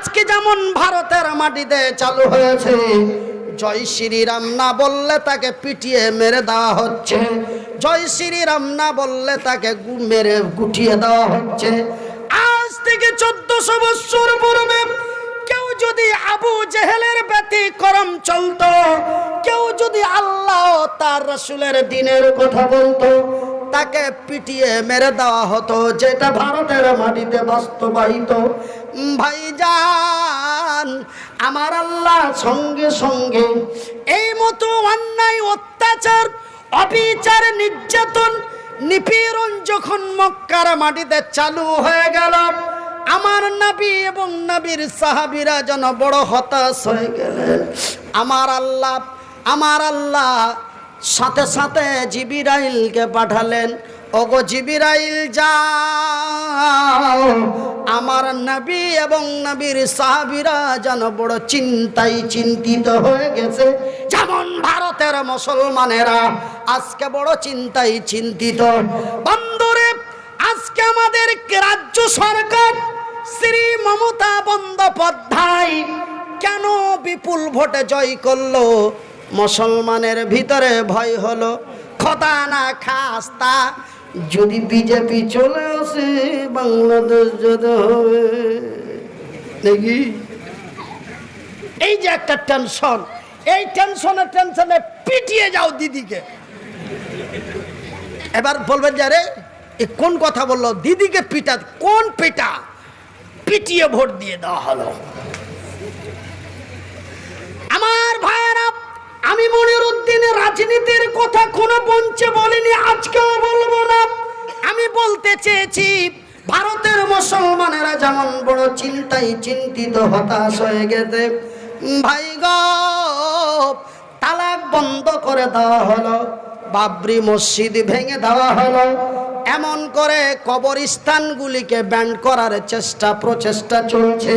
আজকে যেমন ভারতের মাটিতে চালু হয়েছে, জয় শ্রীরাম না বললে তাকে পিটিয়ে মেরে দেওয়া হচ্ছে। জয় শ্রীরাম না বললে তাকে মেরে গুটিয়ে দেওয়া হচ্ছে। আজ থেকে চোদ্দশো বৎসর পূর্বে কেউ যদি আবু জেহেলের ব্যতিক্রম চলতো, কেউ যদি আল্লাহ তার রসুলের দিনের কথা বলতো তাকে পিটিয়ে মেরে দেওয়া হতো, যেটা ভারতের মাটিতে বাস্তবায়িত। ভাইজান, আমার আল্লাহ সঙ্গে সঙ্গে এই মতো অন্যায়, অত্যাচার, অবিচার, নির্যাতন, নিপীড়ন যখন মক্কার মাটিতে চালু হয়ে গেল, আমার নবী এবং নবীর সাহাবিরা যেন বড় হতাশ হয়ে গেলেন। আমার আল্লাহ আমার আল্লাহ সাথে সাথে জিবিরাইলকে পাঠালেন। ওগো জিবিরাইল, যাও। আমার নবী এবং নবীর সাহাবিরা যেন বড় চিন্তায় চিন্তিত হয়ে গেছে। যেমন ভারতের মুসলমানেরা আজকে বড় চিন্তায় চিন্তিত। বন্ধুরে, আজকে আমাদের রাজ্য সরকার শ্রী মমতা বন্দ্যোপাধ্যায় কেন বিপুল ভোটে জয় করল? মুসলমানের ভিতরে ভয় হলো। খোদা না খাস্তা, যদি বিজেপি চলে আসে, বাংলাদেশ যদি হবে। নাকি? এই যে একটা টেনশন, এই টেনশনে টেনশনে পিটিয়ে যাও দিদিকে। এবার বলবেন যে, আরে, এ কোন কথা বলল? দিদিকে পিটা, কোন পিটা? পিটিয়ে ভোট দিয়ে দেওয়া হলো আমার ভাইয়েরা আমি মনির উদ্দিনের রাজনীতির কথা কোনো মঞ্চে বলিনি, আজকেও বলব না। আমি বলতে চেয়েছি, ভারতের মুসলমানেরা যেমন বড় চিন্তায় চিন্তিত, হতাশ হয়ে গেছে। ভাই তালাক বন্ধ করে দেওয়া হলো, বাবরি মসজিদ ভেঙে দেওয়া হলো। এমন করে কবরস্থানগুলিকে ব্যান্ড করার চেষ্টা, প্রচেষ্টা চলছে।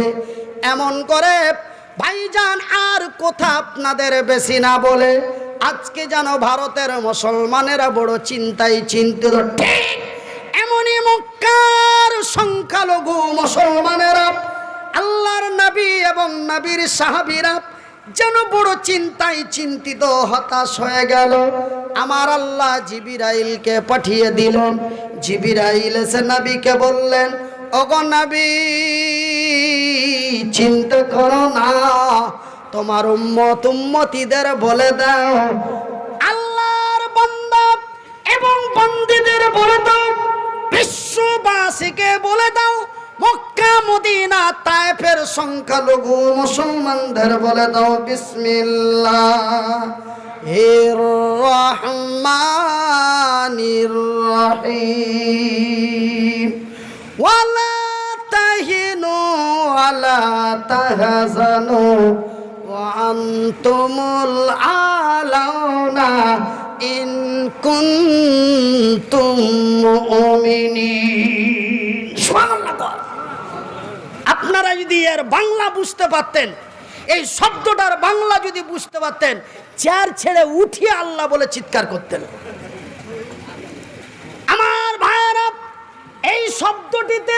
এমন করে ভাইজান, আর কোথা আপনাদের বেশি না বলে আজকে যেন ভারতের মুসলমানেরা বড় চিন্তায় চিন্তিত। ঠিক এমনই মক্কার সংখ্যালঘু মুসলমানেরা, আল্লাহর নবী এবং নবীর সাহাবীরা যেন বড় চিন্তায় চিন্তিত, হতাশ হয়ে গেল। আমার আল্লাহ জিবিরাইলকে পাঠিয়ে দিলেন। জিবিরাইল এসে নবীকে বললেন, ওগো নবী চিন্তা করো না। তোমার উম্মত উম্মতিদের বলে দাও। আল্লাহর বান্দা এবং বন্দীদের বলে দাও। বিশ্ববাসীকে বলে দাও, মক্কা, মদিনা, তায়েফের সংখ্যালঘু মুসলমানদের বলে দাও। বিসমিল্লাহ। এর রহমানির রহিম। ওয়ালা তাহিনু আলাউনা ইন আপনারা যদি এর বাংলা বুঝতে পারতেন, এই শব্দটার বাংলা যদি বুঝতে পারতেন, চেয়ার ছেড়ে উঠিয়ে আল্লাহ বলে চিৎকার করতেন। আমার ভাইয়েরা, এই শব্দটিতে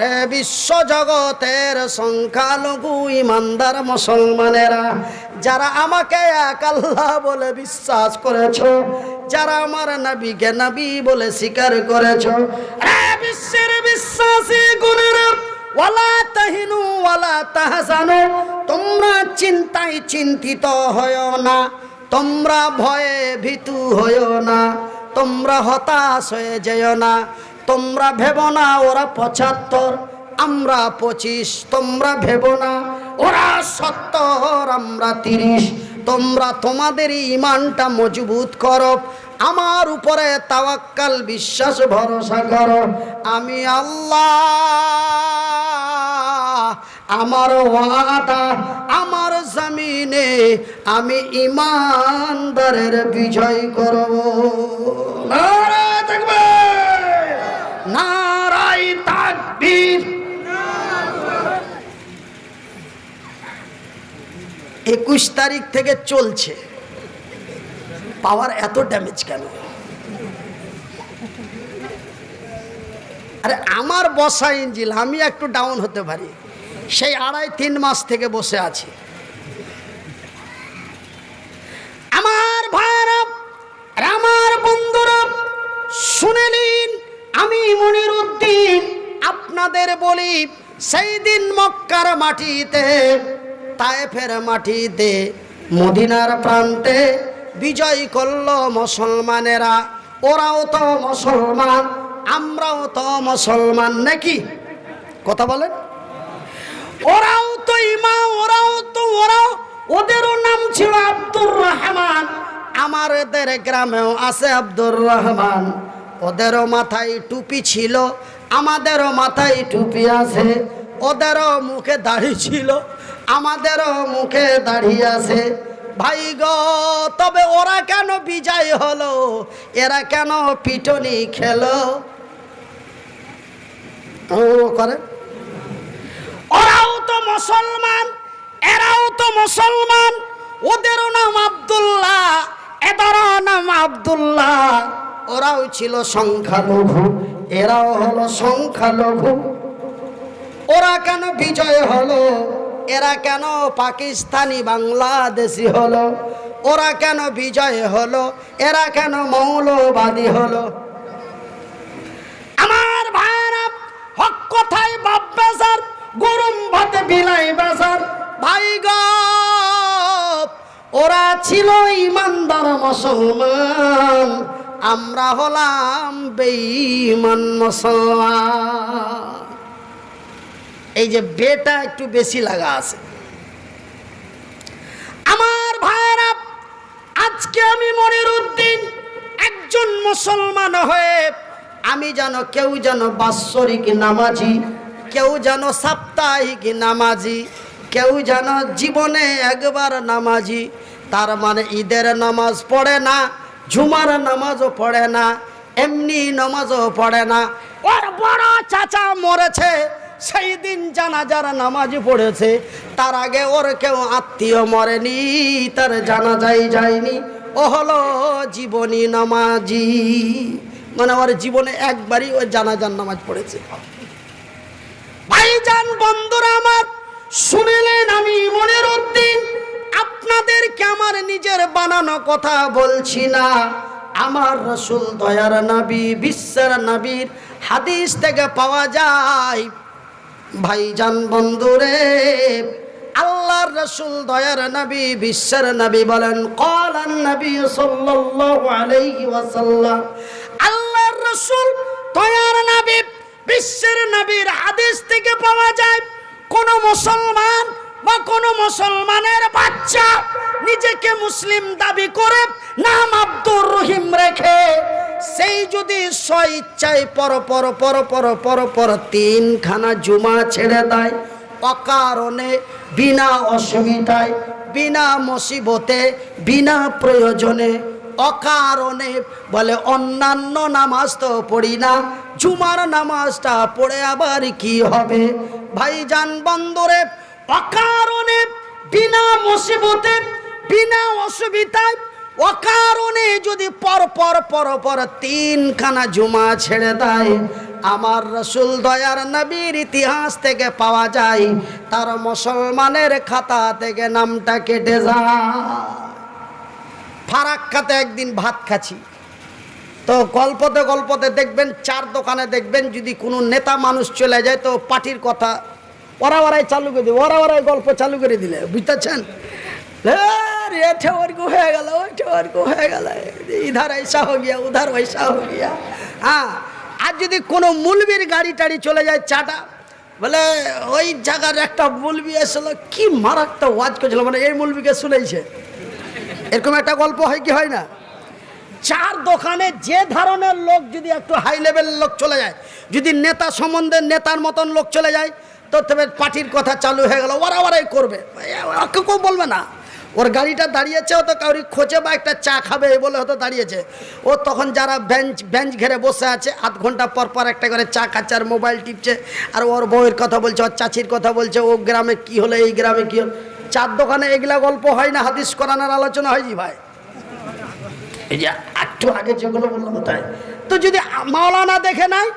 রে বিশ্ব জগতের সংখ্যালঘু ইমানদার মুসলমানেরা, যারা আমাকে এক আল্লাহ বলে বিশ্বাস করেছ, যারা আমার নবীকে নবী বলে স্বীকার করেছ, রে বিশ্বের বিশ্বাসী গুণেরা, ওয়ালা তাহিনু ওয়ালা তোমরা চিন্তায় চিন্তিত হয়েও না, তোমরা ভয়ে ভীতু হয়েও না, তোমরা হতাশ হয়ে যেও না। তোমরা ভেব না, ওরা পঁচাত্তর, আমরা পঁচিশ। তোমরা ভেবো না, ওরা সত্তর, আমরা তিরিশ। তোমরা তোমাদের ইমানটা মজবুত করো। আমার উপরে তাওয়াক্কাল, বিশ্বাস, ভরসা করো। আমি আল্লাহ, আমার ওয়াদা, আমার জমিনে আমি ইমানদারের বিজয় করব। নারায় একুশ তারিখ থেকে চলছে। পাওয়ার এত ড্যামেজ কেন? আরে আমার বসা ইঞ্জিল, আমি একটু ডাউন হতে পারি। সেই আড়াই তিন মাস থেকে বসে আছি। আমার ভাইরা আমার বন্ধুরা শুনে নিন, আমি মনির উদ্দিন আপনাদের বলি, সেই দিন মক্কার মাটিতে তায়েফের মাটিতে, মদিনার প্রান্তে বিজয় করল মুসলমানেরা। ওরাও তো মুসলমান, আমরাও তো মুসলমান, নাকি? কথা বলেন। ওরাও তো ইমা ওরাও তো ওরাও, ওদেরও নাম ছিল আব্দুর রহমান। আমাদের গ্রামেও আছে আব্দুর রহমান। ওদেরও মাথায় টুপি ছিল, আমাদেরও মাথায় টুপি আছে, ওদেরও মুখে দাড়ি ছিল আমাদেরও মুখে দাঁড়িয়ে আছে। ভাই গো, তবে ওরা কেন বিজয় হলো? এরা কেন পিটনি খেলো? করে। ওরাও তো মুসলমান, এরাও তো মুসলমান। ওদেরও নাম আব্দুল্লাহ, এদেরও নাম আবদুল্লাহ। ওরাও ছিল সংখ্যালঘু, এরাও হলো সংখ্যালঘু। ওরা কেন বিজয় হলো? এরা কেন পাকিস্তানি বাংলাদেশি হলো? ওরা কেন বিজয় হলো? এরা কেন মৌলবাদী হলো? আমার ভাইরা, হক কথায় বাপ বেসার গরম ভাতে বিলাই বেসার ভাই ওরা ছিল ইমানদার মুসলমান, আমরা হলাম বেঈমান মুসলমান। এই যে বেটা একটু বেশি লাগা আছে। আমার ভাইরা আজকে আমি মনির উদ্দিন একজন মুসলমান হয়ে আমি যেন কেউ যেন বাৎসরিক নামাজি, কেউ যেন সাপ্তাহিক নামাজি, কেউ যেন জীবনে একবার নামাজি, তার মানে ঈদের নামাজ পড়ে না ঝুমার নামাজও পড়ে না, এমনি নামাজও পড়ে না। ওর বড় চাচা মরেছে সেই দিন জানাজার নামাজ পড়েছে, তার আগে ওর কেউ আত্মীয় মরেনি, তার জানাজাই যায়নি। ও হলো জীবনী নামাজি। মানে ওর জীবনে একবারই ওই জানাজার নামাজ পড়েছে। ভাইজান, বন্ধুরা আমার, শুনিলেন আমি মনের উদ্দিন? আপনাদেরকে আমার নিজের বানানো কথা বলছি না। আমার রসুল দয়ার নবী, বিশ্বের নবীর হাদিস থেকে পাওয়া যায়। ভাইজান বন্ধুরে, আল্লাহর রসুল দয়ার নবী, বিশ্বের নবী বলেন, কলান নবী সাল্লাল্লাহু আল্লাহর রসুল দয়ার নবী, বিশ্বের নবীর হাদিস থেকে পাওয়া যায়, কোন মুসলমান বা কোন মুসলমানের বাচ্চা নিজেকে মুসলিম দাবি করে নাম আব্দুর রহিম রেখে সেই যদি স্বইচ্ছায় পর পর পর পর পর পর তিনখানা জুমা ছেড়ে দেয়, অকারণে, বিনা অসুবিধায়, বিনা মুসিবতে, বিনা প্রয়োজনে, অকারণে বলে অন্যান্য নামাজ তো পড়ি না, জুমার নামাজটা পড়ে আবার কি হবে? ভাইজান বন্দরে অকারণে, বিনা মুসিবতে, বিনা অসুবিধায় অকারণে যদি পর পর পর পর তিনখানা জুমা ছেড়ে দেয়, আমার রসুল দয়ার নবীর ইতিহাস থেকে পাওয়া যায়, তার মুসলমানের খাতা থেকে নামটা কেটে যায়। ফারাক্কাতে একদিন ভাত খাচ্ছি। তো গল্পতে গল্পতে দেখবেন, চার দোকানে দেখবেন, যদি কোনো নেতা মানুষ চলে যায়, তো পার্টির কথা, ওরা ওরাই চালু করে দিবে, ওরা ওরাই গল্প চালু করে দিলে, বুঝতেছেন? আর এ কু হয়ে গেল ওই কু হয়ে গেল। ইধার ঐসা হো গিয়া, উধার ঐসা হো গিয়া। হ্যাঁ আর যদি কোনো মুলবির গাড়ি টাড়ি চলে যায় চাটা, বলে ওই জায়গার একটা মুলবি এসেল, কি মারাত্মক ওয়াজ করছিল মানে এই মুলবিকে শুনেছে এরকম একটা গল্প হয় কি, হয় না? চার দোকানে যে ধরনের লোক যদি একটু হাই লেভেলের লোক চলে যায়, যদি নেতা সম্বন্ধে নেতার মতন লোক চলে যায় তো তবে পার্টির কথা চালু হয়ে গেল, ওরা ওরাই করবে। কেউ বলবে না। ওর গাড়িটা দাঁড়িয়েছে, ও তো কাউরি খোঁজে বা একটা চা খাবে এই বলে হয়তো দাঁড়িয়েছে। ও তখন যারা বেঞ্চ বেঞ্চ ঘেরে বসে আছে, আধ ঘণ্টা পর পর একটা করে চা খাচ্ছে আর মোবাইল টিপছে, আর ওর বউয়ের কথা বলছে, ওর চাচির কথা বলছে, ও গ্রামে কি হলো, এই গ্রামে কি হলো? চার দোকানে এগুলা গল্প হয় না, হাদিস করানোর আলোচনা হয় জি ভাই? এই যে একটু আগে যেগুলো বললাম তাই। তো যদি মাওলানা দেখে নাই,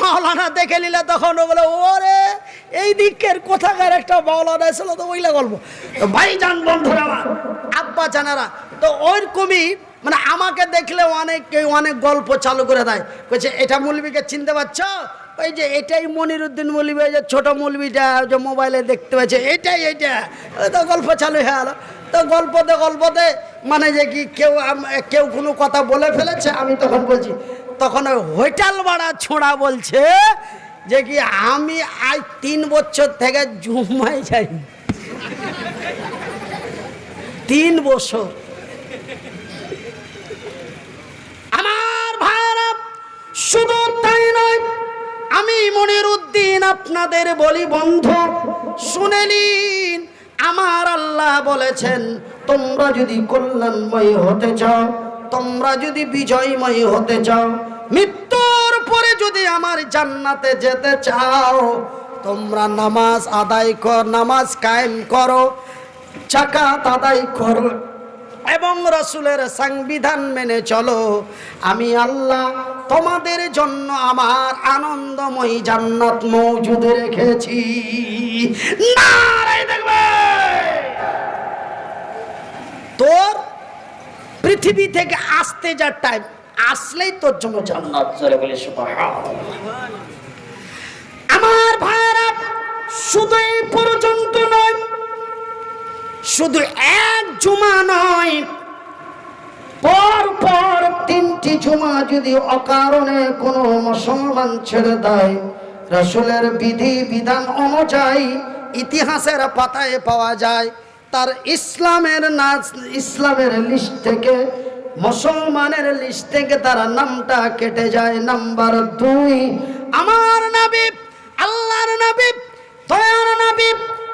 মাওলানা দেখে নিলে তখন ও বলে, ওরে এই দিকের কোথাকার একটা মাওলানা এসেছিল তো ওইলা গল্প। ভাই যান বন্ধুরা আব্বা জানারা, তো ওইরকমই মানে আমাকে দেখলে অনেক অনেক গল্প চালু করে দেয়। বলছে এটা মুলবিকে চিনতে পারছ? ওই যে এটাই মনিরুদ্দিন মৌলবি যে ছোট মৌলবিটা যে মোবাইলে দেখতে পাচ্ছে, এটাই, এটা। তো গল্প চালু হয়ে গেলো। তো গল্পতে গল্পতে মানে যে কি কেউ কেউ কোনো কথা বলে ফেলেছে, আমি তখন বলছি, তখন ওই হোটেল ভাড়া ছোঁড়া বলছে যে কি আমি আজ তিন বছর থেকে জুমাই যাই। তিন বছর। আমার ভাইরা শুধু তাই নয়, আমি মনির উদ্দিন আপনাদের বলি বন্ধু, শুনে নিন, আমার আল্লাহ বলেছেন, তোমরা যদি কল্যাণময় হতে চাও, তোমরা যদি বিজয়ময় হতে চাও, মৃত্যুর পরে যদি আমার জান্নাতে যেতে চাও, তোমরা নামাজ আদায় কর, নামাজ কায়েম করো চাকাত আদায় করো এবং রসুলের সংবিধান মেনে চলো। আমি আল্লাহ তোমাদের জন্য আমার আনন্দময়ী জান্নাত মৌজুদ রেখেছি। তোর পৃথিবী থেকে আসতে যা টাইম আসলেই তোর জন্য জান্নাত জোরে বলে। আমার ভাইরা শুধু এই পর্যন্ত নয়, শুধু এক জুমা নয়, পর পর তিনটি জুমা যদি অকারণে কোনো মুসলমান ছেড়ে দেয়, রসুলের বিধি, বিধান অনুযায়ী ইতিহাসের পাতায় পাওয়া যায়, তার ইসলামের নাচ ইসলামের লিস্ট থেকে মুসলমানের লিস্ট থেকে তার নামটা কেটে যায় নাম্বার দুই। আমার নবী, আল্লাহর নবী, দয়ার নবী,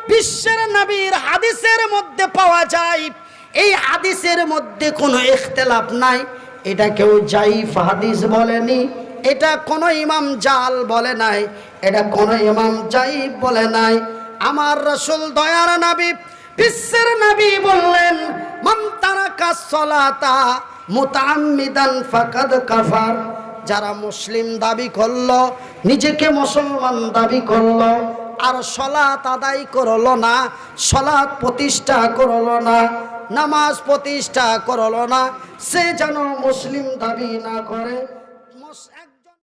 বিশ্বের নবীর হাদিসের মধ্যে পাওয়া যায়। এই হাদিসের মধ্যে কোনো ইখতলাফ নাই। এটা কেউ জাইফ হাদিস বলেনি, এটা কোনো ইমাম জাল বলে নাই, এটা কোনো ইমাম জাইফ বলে নাই। আমার রসুল দয়ার নবী বিশ্বের নবী বললেন, মান তারাকা সলাতা মুতাআম্মিদান ফাকাদ কাফার। যারা মুসলিম দাবি করল, নিজেকে মুসলমান দাবি করল, আর সলাত আদায় করল না, সলাৎ প্রতিষ্ঠা করল না, নামাজ প্রতিষ্ঠা করল না, সে যেন মুসলিম দাবি না করে।